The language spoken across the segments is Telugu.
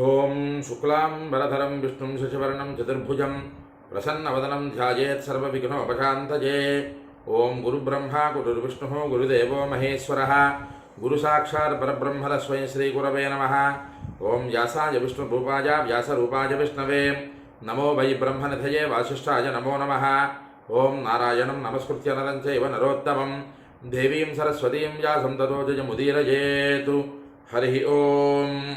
ఓం శుక్లాం వరధరం విష్ణుం శశివర్ణం చతుర్భుజం ప్రసన్నవదనం ధ్యాయేత్ సర్వవిఘ్నోపశాంతజే ఓం గురుబ్రహ్మ గురుర్విష్ణు గురుదేవో మహేశ్వర గురుసాక్షాత్ సాక్షాత్ పరబ్రహ్మణ స్వయం శ్రీ నమ. ఓం వ్యాసాయ విష్ణురూపాయ వ్యాసరూపాయ విష్ణవే. నమో వై బ్రహ్మనిధయే వాసిష్ఠాయ నమో నమ. ఓం నారాయణం నమస్కృత్య నరం చైవ నరోత్తమం. దేవీం సరస్వతీం వ్యాసం తతో జయముదీరయేతు. హరి ఓం.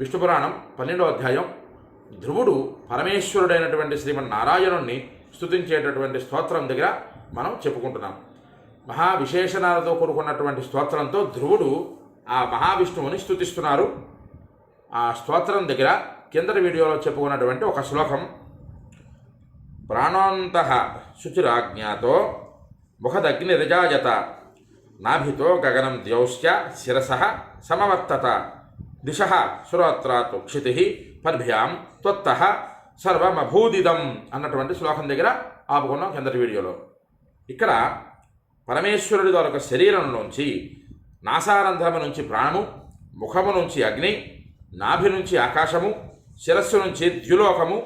విష్ణు పురాణం పన్నెండవ అధ్యాయం. ధ్రువుడు పరమేశ్వరుడైనటువంటి శ్రీమన్నారాయణుణ్ణి స్తుతించేటటువంటి స్తోత్రం దగ్గర మనం చెప్పుకుంటున్నాం. మహా విశేషణాలతో కూడుకున్నటువంటి స్తోత్రంతో ధ్రువుడు ఆ మహావిష్ణువుని స్తుతిస్తున్నారు. ఆ స్తోత్రం దగ్గర కిందటి వీడియోలో చెప్పుకున్నటువంటి ఒక శ్లోకం. ప్రాణాంత శుచిరాజ్ఞాతో ముఖదగ్నిరజాయత నాభితో గగనం ద్యౌశ్చ శిరస సమవర్తత. దిశ సురాత్రాత్ క్షితి పద్భ్యాం త్వత్త సర్వమభూదిదం అన్నటువంటి శ్లోకం దగ్గర ఆపుకున్నాం కిందటి వీడియోలో. ఇక్కడ పరమేశ్వరుడి దొరక శరీరంలోంచి నాసారంధ్రము నుంచి ప్రాణము ముఖము నుంచి అగ్ని నాభి నుంచి ఆకాశము శిరస్సు నుంచి ద్యులోకము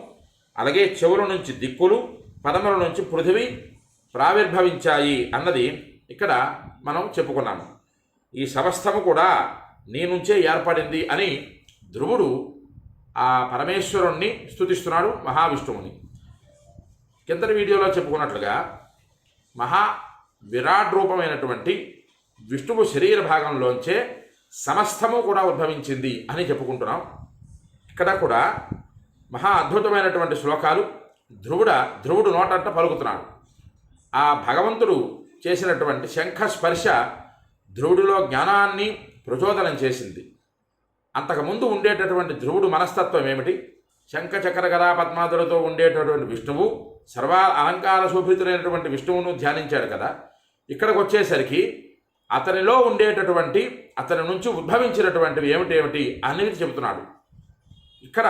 అలాగే చెవుల నుంచి దిక్కులు పదముల నుంచి పృథివీ ప్రావిర్భవించాయి అన్నది ఇక్కడ మనం చెప్పుకున్నాము. ఈ సమస్తము కూడా నీ నుంచే ఏర్పడింది అని ధ్రువుడు ఆ పరమేశ్వరుణ్ణి స్తుతిస్తున్నాడు మహావిష్ణువుని. కిందటి వీడియోలో చెప్పుకున్నట్లుగా మహా విరాట్ రూపమైనటువంటి విష్ణువు శరీర భాగంలోంచే సమస్తము కూడా ఉద్భవించింది అని చెప్పుకుంటున్నాం. ఇక్కడ కూడా మహా అద్భుతమైనటువంటి శ్లోకాలు ధ్రువుడ ధ్రువుడు నోటంట పలుకుతున్నాడు. ఆ భగవంతుడు చేసినటువంటి శంఖ స్పర్శ ధ్రువుడిలో జ్ఞానాన్ని ప్రచోదనం చేసింది. అంతకుముందు ఉండేటటువంటి ధ్రువుడు మనస్తత్వం ఏమిటి? శంఖచక్ర గదా పద్మాదులతో ఉండేటటువంటి విష్ణువు సర్వ అలంకార శోభితులైనటువంటి విష్ణువును ధ్యానించాడు కదా. ఇక్కడికి వచ్చేసరికి అతనిలో ఉండేటటువంటి అతని నుంచి ఉద్భవించినటువంటివి ఏమిటేమిటి అనేది చెబుతున్నాడు. ఇక్కడ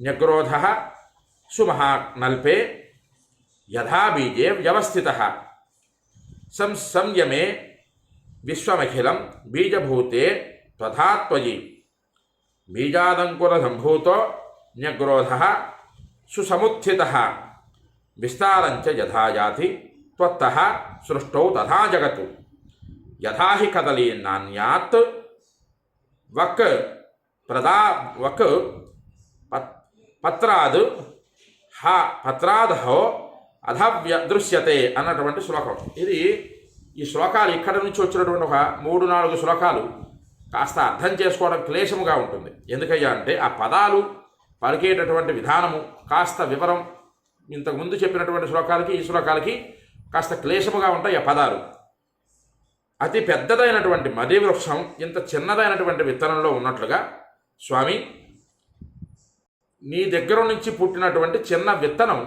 న్యగ్రోధ సుమహానల్పే యథాబీజే వ్యవస్థిత. సం సంయమే విశ్వమఖిలం బీజభూతే తథాత్వయి. బీజాదంకుర సంభూతో న్యగ్రోధ సుసముత్థిత. విస్తారంచ యథాయాతి త్వత్త సృష్టౌ తథా జగత్. యథా హి కదలీ నాణ్యాత్ వక్ ప్రదా వక్ పత్ పత్రాద్ హ పత్రాదహో అధవ్య దృశ్యతే అన్నటువంటి శ్లోకం. ఇది ఈ శ్లోకాలు ఇక్కడ నుంచి వచ్చినటువంటి ఒక మూడు నాలుగు శ్లోకాలు కాస్త అర్థం చేసుకోవడం క్లేశముగా ఉంటుంది. ఎందుకయ్యా అంటే ఆ పదాలు పలికేటటువంటి విధానము కాస్త వివరం ఇంతకుముందు చెప్పినటువంటి శ్లోకాలకి ఈ శ్లోకాలకి కాస్త క్లేశముగా ఉంటాయి ఆ పదాలు. అతి పెద్దదైనటువంటి మది వృక్షం ఇంత చిన్నదైనటువంటి విత్తనంలో ఉన్నట్లుగా స్వామి నీ దగ్గర నుంచి పుట్టినటువంటి చిన్న విత్తనం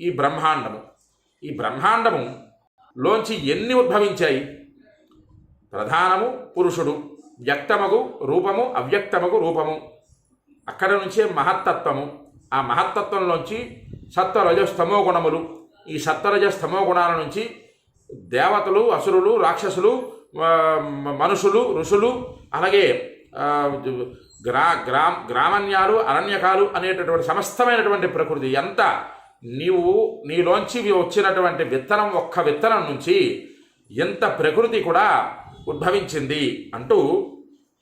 ఈ బ్రహ్మాండము. ఈ బ్రహ్మాండము లోంచి ఎన్ని ఉద్భవించాయి? ప్రధానము పురుషుడు వ్యక్తమగు రూపము అవ్యక్తమగు రూపము. అక్కడ నుంచే మహత్తత్వము. ఆ మహత్తత్వంలోంచి సత్వరజ స్తమో గుణములు. ఈ సత్వరజ స్తమో గుణాల నుంచి దేవతలు అసురులు రాక్షసులు మనుషులు ఋషులు అలాగే గ్రా గ్రామ గ్రామణ్యాలు అరణ్యకాలు అనేటటువంటి సమస్తమైనటువంటి ప్రకృతి ఎంత నీవు నీలోంచి వచ్చినటువంటి విత్తనం ఒక్క విత్తనం నుంచి ఎంత ప్రకృతి కూడా ఉద్భవించింది అంటూ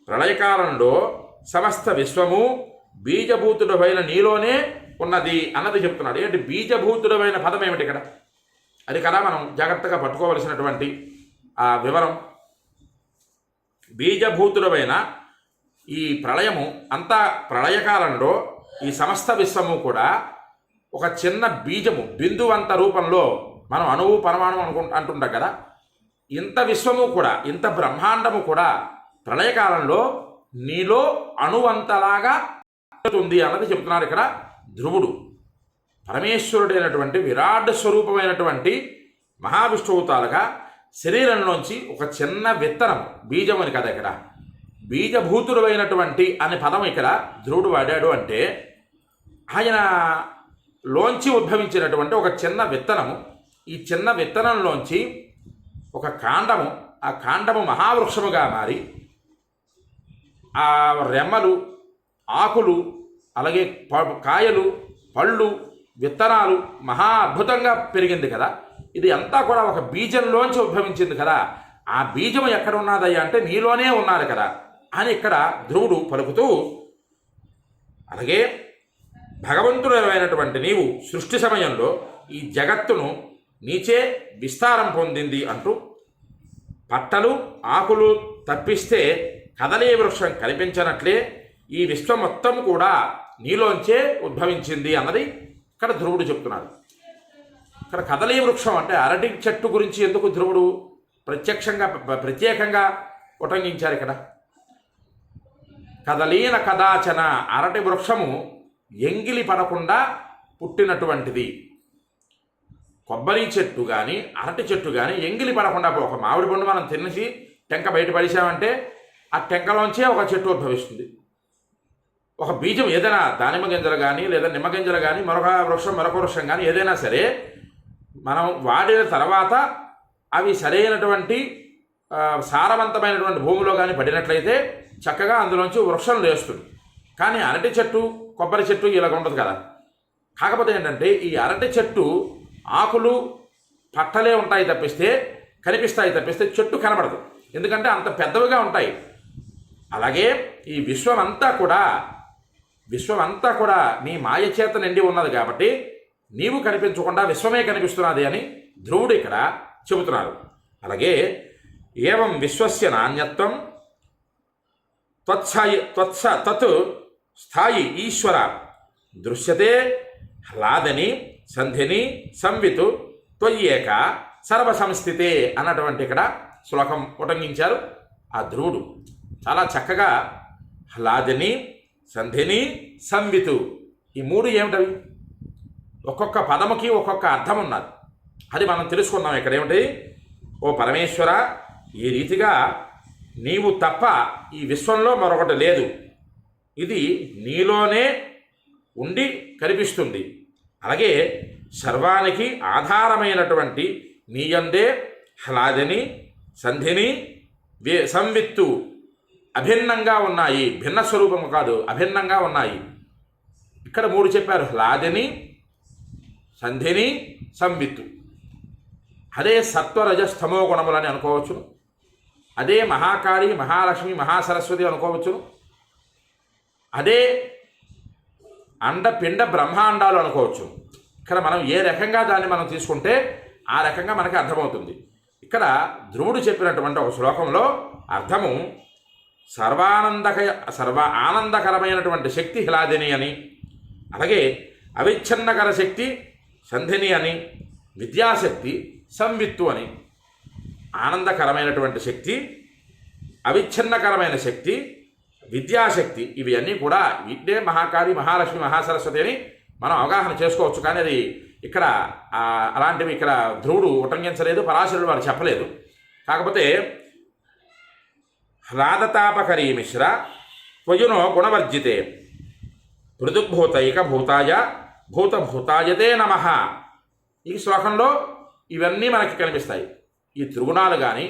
ప్రళయకాలంలో సమస్త విశ్వము బీజభూతుడమైన నీలోనే ఉన్నది అన్నది చెప్తున్నాడు. ఏంటి? బీజభూతుడమైన పదం ఏమిటి ఇక్కడ? అది కదా మనం జాగ్రత్తగా పట్టుకోవలసినటువంటి ఆ వివరం. బీజభూతుడమైన ఈ ప్రళయము అంతా ప్రళయకాలంలో ఈ సమస్త విశ్వము కూడా ఒక చిన్న బీజము బిందువంత రూపంలో మనం అణువు పరమాణువు అనుకు అంటుంటాం కదా. ఇంత విశ్వము కూడా ఇంత బ్రహ్మాండము కూడా ప్రళయకాలంలో నీలో అణువంతలాగా ఉంది అన్నది చెప్తున్నారు ఇక్కడ ధ్రువుడు. పరమేశ్వరుడైనటువంటి విరాట్ స్వరూపమైనటువంటి మహావిష్ణువుతాలుగా శరీరంలోంచి ఒక చిన్న విత్తనం బీజం అని కదా ఇక్కడ. బీజభూతుడైనటువంటి అనే పదం ఇక్కడ ధ్రువుడు వాడాడు అంటే ఆయన లోంచి ఉద్భవించినటువంటి ఒక చిన్న విత్తనము. ఈ చిన్న విత్తనంలోంచి ఒక కాండము ఆ కాండము మహావృక్షముగా మారి ఆ రెమ్మలు ఆకులు అలాగే ప- కాయలు పళ్ళు విత్తనాలు మహా అద్భుతంగా పెరిగింది కదా. ఇది అంతా కూడా ఒక బీజంలోంచి ఉద్భవించింది కదా. ఆ బీజం ఎక్కడ ఉన్నదయ్యా అంటే నీలోనే ఉన్నారు కదా అని ఇక్కడ ధ్రువుడు పలుకుతూ అలాగే భగవంతుడైనటువంటి నీవు సృష్టి సమయంలో ఈ జగత్తును నీచే విస్తారం పొందింది అంటూ పట్టలు ఆకులు తప్పిస్తే కదలే వృక్షం కనిపించనట్లే ఈ విశ్వం మొత్తం కూడా నీలోంచే ఉద్భవించింది అన్నది ఇక్కడ ధ్రువుడు చెప్తున్నాడు. ఇక్కడ కదలీ వృక్షం అంటే అరటి చెట్టు గురించి ఎందుకు ధ్రువుడు ప్రత్యక్షంగా ప్రత్యేకంగా ఉటంకించారు ఇక్కడ? కదలీన కదాచన అరటి వృక్షము ఎంగిలి పడకుండా పుట్టినటువంటిది. కొబ్బరి చెట్టు కానీ అరటి చెట్టు కానీ ఎంగిలి పడకుండా ఒక మామిడి పండు మనం తినేసి టెంక బయట పడిసామంటే ఆ టెంకలోంచే ఒక చెట్టు ఉద్భవిస్తుంది. ఒక బీజం ఏదైనా దానిమ్మ గింజలు కానీ లేదా నిమ్మ గింజలు కానీ మరొక వృక్షం మరొక వృక్షం కానీ ఏదైనా సరే మనం వాడిన తర్వాత అవి సరైనటువంటి సారవంతమైనటువంటి భూమిలో కానీ పడినట్లయితే చక్కగా అందులోంచి వృక్షం లేస్తుంది. కానీ అరటి చెట్టు కొబ్బరి చెట్టు ఇలాగ ఉండదు కదా. కాకపోతే ఏంటంటే ఈ అరటి చెట్టు ఆకులు పట్టలే ఉంటాయి తప్పిస్తే కనిపిస్తాయి తప్పిస్తే చెట్టు కనబడదు. ఎందుకంటే అంత పెద్దవిగా ఉంటాయి. అలాగే ఈ విశ్వమంతా కూడా విశ్వమంతా కూడా నీ మాయ చేత నిండి ఉన్నది కాబట్టి నీవు కనిపించకుండా విశ్వమే కనిపిస్తున్నది అని ధ్రువుడు ఇక్కడ చెబుతున్నారు. అలాగే ఏవం విశ్వస్య నాణ్యత్వం త్వత్సాయి త్వత్స తత్ స్థాయి ఈశ్వర. దృశ్యతే హ్లాదని సంధిని సంవితు త్వయ్యేక సర్వసంస్థితే అన్నటువంటి ఇక్కడ శ్లోకం ఉటంకించారు ఆ ధ్రువుడు. చాలా చక్కగా హ్లాదిని సంధిని సంవితు ఈ మూడు ఏమిటవి? ఒక్కొక్క పదముకి ఒక్కొక్క అర్థం ఉన్నది. అది మనం తెలుసుకున్నాం ఇక్కడ ఏమిటి? ఓ పరమేశ్వర ఈ రీతిగా నీవు తప్ప ఈ విశ్వంలో మరొకటి లేదు. ఇది నీలోనే ఉండి కనిపిస్తుంది. అలాగే సర్వానికి ఆధారమైనటువంటి నీయందే హ్లాదిని సంధిని వే సంవిత్తు అభిన్నంగా ఉన్నాయి. భిన్న స్వరూపము కాదు అభిన్నంగా ఉన్నాయి. ఇక్కడ మూడు చెప్పారు హ్లాదిని సంధిని సంవిత్తు. అదే సత్వరజస్తమో గుణములని అనుకోవచ్చును. అదే మహాకాళి మహాలక్ష్మి మహాసరస్వతి అనుకోవచ్చును. అదే అండపిండ బ్రహ్మాండాలు అనుకోవచ్చు. ఇక్కడ మనం ఏ రకంగా దాన్ని మనం తీసుకుంటే ఆ రకంగా మనకి అర్థమవుతుంది. ఇక్కడ ధ్రువుడు చెప్పినటువంటి ఒక శ్లోకంలో అర్థము సర్వానందక సర్వ ఆనందకరమైనటువంటి శక్తి హిలాదిని అని అలాగే అవిచ్ఛిన్నకర శక్తి సంధిని అని విద్యాశక్తి సంవిత్తు అని. ఆనందకరమైనటువంటి శక్తి అవిచ్ఛిన్నకరమైన శక్తి విద్యాశక్తి ఇవి అన్నీ కూడా వీటినే మహాకాళి మహాలక్ష్మి మహాసరస్వతి అని మనం అవగాహన చేసుకోవచ్చు. కానీ అది ఇక్కడ అలాంటివి ఇక్కడ ధ్రువుడు ఉటంకించలేదు పరాశరుడు వారు చెప్పలేదు. కాకపోతే హ్లాదతాపకరీ మిశ్ర త్వయునో గుణవర్జితే పృథుగ్భూతైక భూతాయ భూతభూతాయతే నమ. ఈ శ్లోకంలో ఇవన్నీ మనకి కనిపిస్తాయి. ఈ త్రిగుణాలు కానీ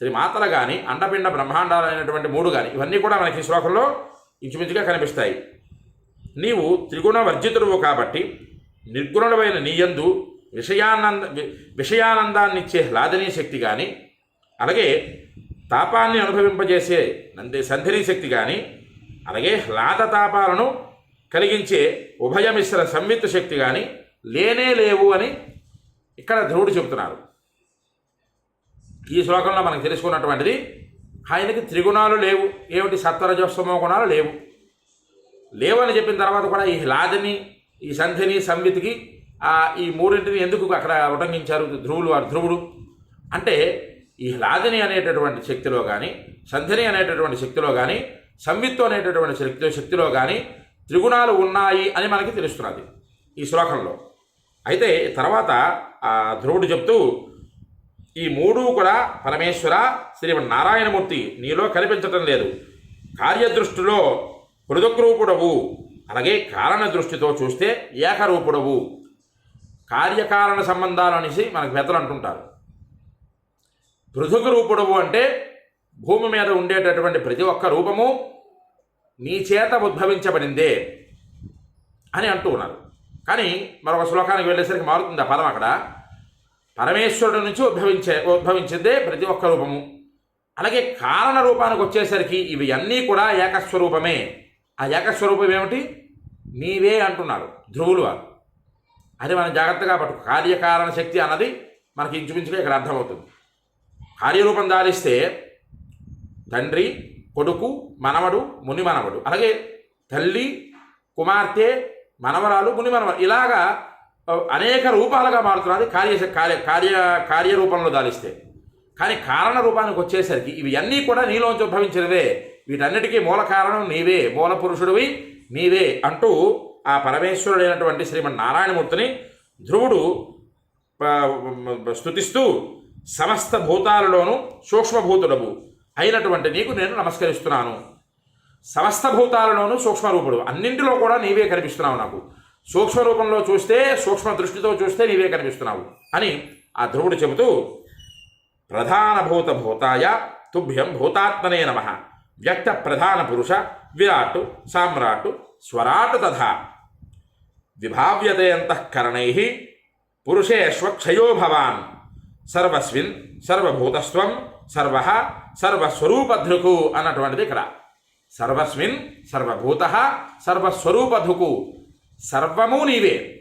త్రిమాతలు కానీ అండపిండ బ్రహ్మాండాలు అయినటువంటి మూడు కానీ ఇవన్నీ కూడా మనకి శ్లోకంలో ఇంచుమించుగా కనిపిస్తాయి. నీవు త్రిగుణ వర్జితుడువు కాబట్టి నిర్గుణుడమైన నీయందు విషయానంద విషయానందాన్నిచ్చే హ్లాదనీ శక్తి కానీ అలాగే తాపాన్ని అనుభవింపజేసే నంది సంధిని శక్తి కానీ అలాగే హ్లాద తాపాలను కలిగించే ఉభయమిశ్ర సంయుక్త శక్తి కానీ లేనే లేవు అని ఇక్కడ ధ్రువుడు చెబుతున్నారు. ఈ శ్లోకంలో మనకు తెలుసుకున్నటువంటిది ఆయనకి త్రిగుణాలు లేవు. ఏమిటి? సత్వరజస్తమో గుణాలు లేవు. లేవు అని చెప్పిన తర్వాత కూడా ఈ హ్లాదిని ఈ సంధిని సంవితికి ఈ మూడింటిని ఎందుకు అక్కడ ఉటంకించారు ధ్రువులు వారు ధ్రువుడు. అంటే ఈ హ్లాదిని అనేటటువంటి శక్తిలో కానీ సంధిని అనేటటువంటి శక్తిలో కానీ సంవిత్తు అనేటటువంటి శక్తి శక్తిలో కానీ త్రిగుణాలు ఉన్నాయి అని మనకి తెలుస్తున్నది ఈ శ్లోకంలో. అయితే తర్వాత ఆ ధ్రువుడు చెప్తూ ఈ మూడు కూడా పరమేశ్వర శ్రీ నారాయణమూర్తి నీలో కనిపించటం లేదు. కార్యదృష్టిలో హృదక్రూపుడవు అలాగే కారణ దృష్టితో చూస్తే ఏకరూపుడవు. కార్యకారణ సంబంధాలు అనేసి మనకు పెద్దలు అంటుంటారు. పృథుకు రూపుడవు అంటే భూమి మీద ఉండేటటువంటి ప్రతి ఒక్క రూపము నీ చేత ఉద్భవించబడిందే అని అంటూ ఉన్నారు. కానీ మరొక శ్లోకానికి వెళ్ళేసరికి మారుతుంది ఆ పదం అక్కడ? పరమేశ్వరుడు నుంచి ఉద్భవించే ఉద్భవించిందే ప్రతి ఒక్క రూపము. అలాగే కారణ రూపానికి వచ్చేసరికి ఇవి అన్నీ కూడా ఏకస్వరూపమే. ఆ ఏకస్వరూపం ఏమిటి? నీవే అంటున్నారు ధ్రువులు వారు. అది మనం జాగ్రత్తగా పట్టు కార్యకారణ శక్తి అన్నది మనకి ఇంచుమించుగా ఇక్కడ అర్థమవుతుంది. కార్యరూపం దారిస్తే తండ్రి కొడుకు మనవడు ముని మనవడు. అలాగే తల్లి కుమార్తె మనవరాలు ముని మనవరు ఇలాగా అనేక రూపాలుగా మారుతున్నది కార్య కార్య కార్య కార్యరూపంలో దాలిస్తే కానీ కారణ రూపానికి వచ్చేసరికి ఇవి అన్నీ కూడా నీలోంచి ఉద్భవించినవే. వీటన్నిటికీ మూల కారణం నీవే మూల పురుషుడివి నీవే అంటూ ఆ పరమేశ్వరుడైనటువంటి శ్రీమన్ నారాయణమూర్తిని ధ్రువుడు స్థుతిస్తూ స్తుతిస్తూ సమస్త భూతాలలోనూ సూక్ష్మభూతుడవు. అయినటువంటి నీకు నేను నమస్కరిస్తున్నాను. సమస్త భూతాలలోనూ సూక్ష్మరూపుడు. అన్నింటిలో కూడా నీవే కనిపిస్తున్నావు నాకు. సూక్ష్మ రూపంలో చూస్తే సూక్ష్మ దృష్టితో చూస్తే నీవే కనిపిస్తున్నావు అని ఆ ధ్రువుడు చెబుతూ ప్రధానభూత భూతాయ తుభ్యం భూతాత్మనే నమ. వ్యక్త ప్రధాన పురుష విరాట్ సామ్రాట్ స్వరాట్ తథా. విభావ్యతే అంతఃకరణై పురుషేష్వక్షయో భవాన్. సర్వస్విన్ సర్వభూతస్వం సర్వ సర్వస్వరూపధృకు అన్నటువంటిది ఇక్కడ. సర్వస్మిన్ సర్వభూత సర్వస్వరూపధుకు. సర్వము నీవే.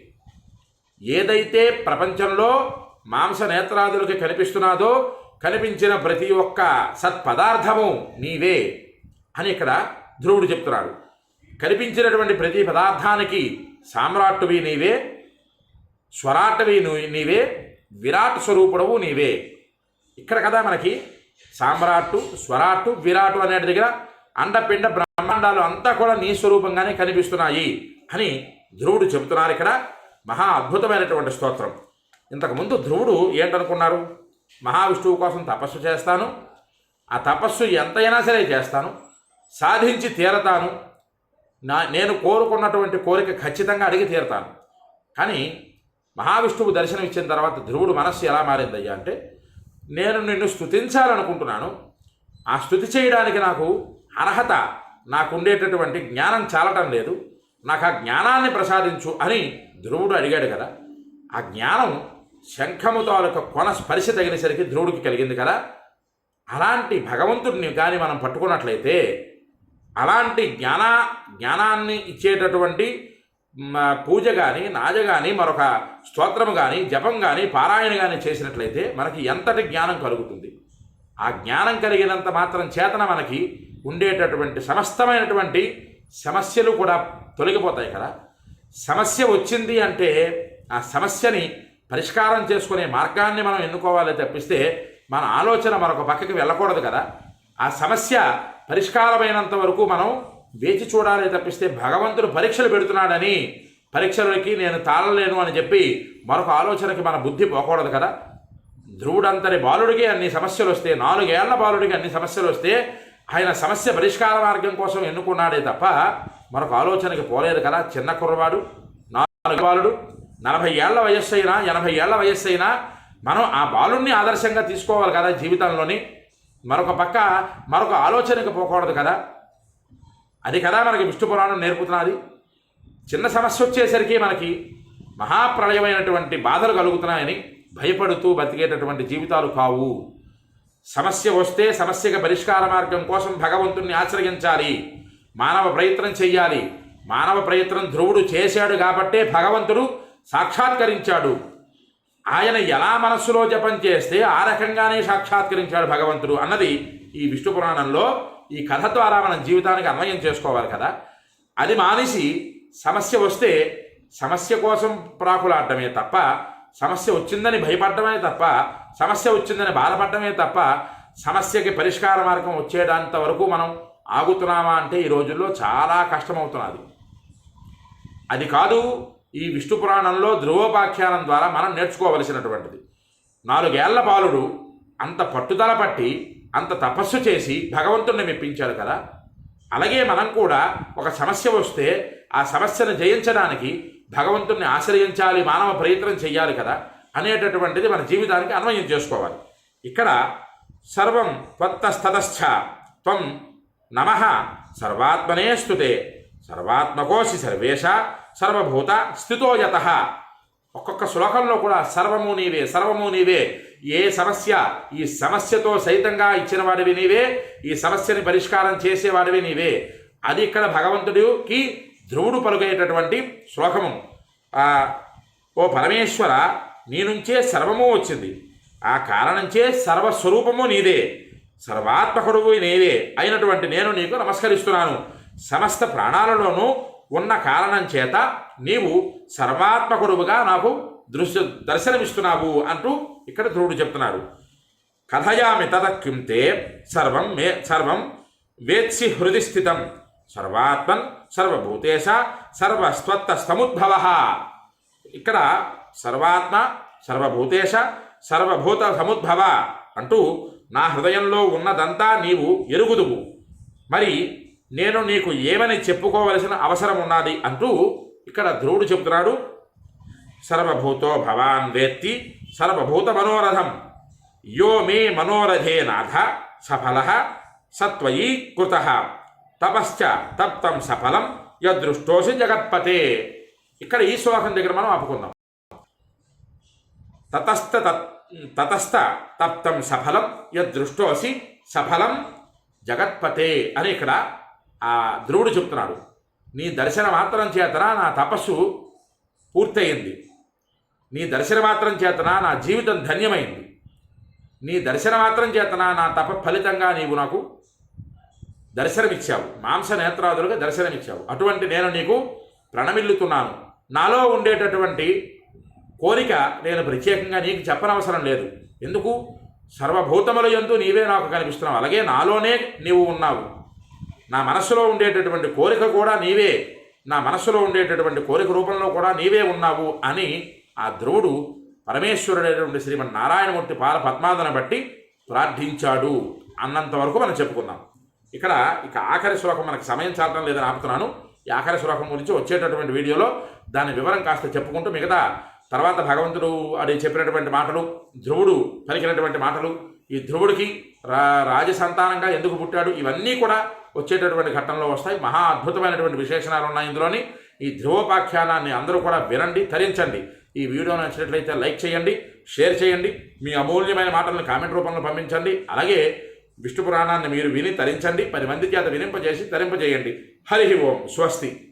ఏదైతే ప్రపంచంలో మాంస నేత్రాదులకి కనిపిస్తున్నాదో కనిపించిన ప్రతి ఒక్క సత్పదార్థము నీవే అని ఇక్కడ ధ్రువుడు చెప్తున్నాడు. కనిపించినటువంటి ప్రతి పదార్థానికి సామ్రాట్టువి నీవే స్వరాటవి నువ్వు- నీవే విరాట్ స్వరూపుడవు నీవే. ఇక్కడ కదా మనకి సామ్రాట్టు స్వరాట్టు విరాటు అనే దగ్గర అండపిండ బ్రహ్మాండాలు అంతా కూడా నీ స్వరూపంగానే కనిపిస్తున్నాయి అని ధ్రువుడు చెబుతున్నారు ఇక్కడ మహా అద్భుతమైనటువంటి స్తోత్రం. ఇంతకుముందు ధ్రువుడు ఏంటనుకున్నారు? మహావిష్ణువు కోసం తపస్సు చేస్తాను. ఆ తపస్సు ఎంతైనా సరే చేస్తాను. సాధించి తీరతాను. నా నేను కోరుకున్నటువంటి కోరిక ఖచ్చితంగా అడిగి తీరతాను. కానీ మహావిష్ణువు దర్శనం ఇచ్చిన తర్వాత ధ్రువుడు మనస్సు ఎలా మారిందయ్యా అంటే నేను నిన్ను స్థుతించాలనుకుంటున్నాను ఆ స్థుతి చేయడానికి నాకు అర్హత నాకు ఉండేటటువంటి జ్ఞానం చాలటం లేదు. నాకు ఆ జ్ఞానాన్ని ప్రసాదించు అని ధ్రువుడు అడిగాడు కదా. ఆ జ్ఞానం శంఖము తాలూక కొన స్పర్శ తగినసరికి ధ్రువుడికి కలిగింది కదా. అలాంటి భగవంతుడిని కానీ మనం పట్టుకున్నట్లయితే అలాంటి జ్ఞాన జ్ఞానాన్ని ఇచ్చేటటువంటి పూజ కానీ నాజ కానీ మరొక స్తోత్రము కానీ జపం కానీ పారాయణ కానీ చేసినట్లయితే మనకి ఎంతటి జ్ఞానం కలుగుతుంది. ఆ జ్ఞానం కలిగినంత మాత్రం చేతన మనకి ఉండేటటువంటి సమస్తమైనటువంటి సమస్యలు కూడా తొలగిపోతాయి కదా. సమస్య వచ్చింది అంటే ఆ సమస్యని పరిష్కారం చేసుకునే మార్గాన్ని మనం ఎన్నుకోవాలి తప్పిస్తే మన ఆలోచన మరొక పక్కకి వెళ్ళకూడదు కదా. ఆ సమస్య పరిష్కారమైనంత వరకు మనం వేచి చూడాలి తప్పిస్తే భగవంతుడు పరీక్షలు పెడుతున్నాడని పరీక్షలకి నేను తాళలేను అని చెప్పి మరొక ఆలోచనకి మన బుద్ధి పోకూడదు కదా. ధ్రువుడంతటి బాలుడికి అన్ని సమస్యలు వస్తే నాలుగేళ్ళ బాలుడికి అన్ని సమస్యలు వస్తే ఆయన సమస్య పరిష్కార మార్గం కోసం ఎన్నుకున్నాడే తప్ప మరొక ఆలోచనకి పోలేదు కదా చిన్న కుర్రవాడు. నాలుగు బాలుడు. నలభై ఏళ్ళ వయస్సు అయినా ఎనభై ఏళ్ళ వయస్సు అయినా మనం ఆ బాలుడిని ఆదర్శంగా తీసుకోవాలి కదా జీవితంలోని. మరొక పక్క మరొక ఆలోచనకి పోకూడదు కదా. అది కదా మనకి విష్ణు పురాణం నేర్పుతున్నది. చిన్న సమస్య వచ్చేసరికి మనకి మహాప్రళయమైనటువంటి బాధలు కలుగుతున్నాయని భయపడుతూ బతికేటటువంటి జీవితాలు కావు. సమస్య వస్తే సమస్యకు పరిష్కార మార్గం కోసం భగవంతుణ్ణి ఆశ్రయించాలి. మానవ ప్రయత్నం చెయ్యాలి. మానవ ప్రయత్నం ధ్రువుడు చేశాడు కాబట్టే భగవంతుడు సాక్షాత్కరించాడు. ఆయన ఎలా మనస్సులో జపం చేస్తే ఆ రకంగానే సాక్షాత్కరించాడు భగవంతుడు అన్నది ఈ విష్ణు పురాణంలో ఈ కథ ద్వారా మనం జీవితానికి అన్వయం చేసుకోవాలి కదా. అది మానేసి సమస్య వస్తే సమస్య కోసం ప్రాకులాడటమే తప్ప సమస్య వచ్చిందని భయపడటమే తప్ప సమస్య వచ్చిందని బాధపడటమే తప్ప సమస్యకి పరిష్కార మార్గం వచ్చేటంత వరకు మనం ఆగుతున్నామా అంటే ఈ రోజుల్లో చాలా కష్టమవుతున్నది. అది కాదు ఈ విష్ణు పురాణంలో ధ్రువోపాఖ్యానం ద్వారా మనం నేర్చుకోవలసినటువంటిది. నాలుగేళ్ళ బాలుడు అంత పట్టుదల పట్టి అంత తపస్సు చేసి భగవంతుణ్ణి మెప్పించాడు కదా. అలాగే మనం కూడా ఒక సమస్య వస్తే ఆ సమస్యను జయించడానికి భగవంతుణ్ణి ఆశ్రయించాలి మానవ ప్రయత్నం చేయాలి కదా అనేటటువంటిది మన జీవితానికి అన్వయం చేసుకోవాలి. ఇక్కడ సర్వం త్వత్తస్తతశ్చ త్వం నమ సర్వాత్మనే స్థుతే సర్వాత్మకోసి సర్వేష సర్వభూత స్థితోయత ఒక్కొక్క శ్లోకంలో కూడా సర్వము నీవే సర్వము నీవే ఏ సమస్య ఈ సమస్యతో సైతంగా ఇచ్చిన వాడివి నీవే ఈ సమస్యని పరిష్కారం చేసేవాడివి నీవే. అది ఇక్కడ భగవంతుడికి ధ్రువుడు పలుకేటటువంటి శ్లోకము. ఓ పరమేశ్వర నీ నుంచే సర్వము వచ్చింది. ఆ కారణంచే సర్వస్వరూపము నీదే. సర్వాత్మకుడువు నీవే అయినటువంటి నేను నీకు నమస్కరిస్తున్నాను. సమస్త ప్రాణాలలోనూ ఉన్న కారణం చేత నీవు సర్వాత్మకుడువుగా నాకు దృశ్య దర్శనమిస్తున్నావు అంటూ ఇక్కడ ధ్రువుడు చెప్తున్నారు. కథయామి తదక్యుంతే సర్వం మే సర్వం వేత్సి హృది స్థితం. సర్వాత్మన్ సర్వభూతేశ సర్వస్వత్త సముద్భవ ఇక్కడ సర్వాత్మ సర్వభూతేశ సర్వభూత సముద్భవ అంటూ నా హృదయంలో ఉన్నదంతా నీవు ఎరుగుదువు. మరి నేను నీకు ఏమని చెప్పుకోవలసిన అవసరం ఉన్నది అంటూ ఇక్కడ ధ్రువుడు చెబుతున్నాడు. సర్వభూతో భవాన్ వేత్తి సర్వభూత మనోరథం యో మే మనోరథే నాథ సఫల సత్వయీ కృత. తపశ్చ తప్తం సఫలం యదృష్టోసి జగత్పతే. ఇక్కడ ఈ శ్లోకం దగ్గర మనం ఆపుకుందాం. తతస్థ తత్- తతస్థ తప్తం సఫలం యదృష్టోసి సఫలం జగత్పతే అని ఇక్కడ ఆ ధ్రువుడు చెప్తున్నాడు. నీ దర్శన మాత్రం చేతన నా తపస్సు పూర్తయింది. నీ దర్శన మాత్రం చేతన నా జీవితం ధన్యమైంది. నీ దర్శన మాత్రం చేతన నా తప ఫలితంగా నీవు నాకు దర్శనమిచ్చావు. మాంసనేత్రాదులుగా దర్శనమిచ్చావు. అటువంటి నేను నీకు ప్రణమిల్లుతున్నాను. నాలో ఉండేటటువంటి కోరిక నేను ప్రత్యేకంగా నీకు చెప్పనవసరం లేదు. ఎందుకు? సర్వభూతముల ఎందు నీవే నాకు కనిపిస్తున్నావు. అలాగే నాలోనే నీవు ఉన్నావు. నా మనస్సులో ఉండేటటువంటి కోరిక కూడా నీవే. నా మనస్సులో ఉండేటటువంటి కోరిక రూపంలో కూడా నీవే ఉన్నావు అని ఆ ధ్రువుడు పరమేశ్వరుడైనటువంటి శ్రీమన్ నారాయణమూర్తి పాల పద్మాదన బట్టి ప్రార్థించాడు. అన్నంత వరకు మనం చెప్పుకున్నాం. ఇక్కడ ఇక ఆఖరి శ్లోకం మనకు సమయం చాలటం లేదని ఆపుతున్నాను. ఈ ఆఖరి శ్లోకం గురించి వచ్చేటటువంటి వీడియోలో దాని వివరం కాస్త చెప్పుకుంటూ మిగతా తర్వాత భగవంతుడు అది చెప్పినటువంటి మాటలు ధ్రువుడు పలికినటువంటి మాటలు ఈ ధ్రువుడికి రా రాజసంతానంగా ఎందుకు పుట్టాడు ఇవన్నీ కూడా వచ్చేటటువంటి ఘట్టంలో వస్తాయి. మహా అద్భుతమైనటువంటి విశేషణాలు ఉన్నాయి ఇందులోని. ఈ ధ్రువోపాఖ్యానాన్ని అందరూ కూడా వినండి ధరించండి ఈ వీడియో నచ్చినట్లయితే లైక్ చేయండి షేర్ చేయండి మీ అమూల్యమైన మాటలను కామెంట్ రూపంలో పంపించండి. అలాగే విష్ణు పురాణాన్ని మీరు విని తరించండి. పది మంది చేత వినింపజేసి తరింపజేయండి. హరి ఓం. స్వస్తి.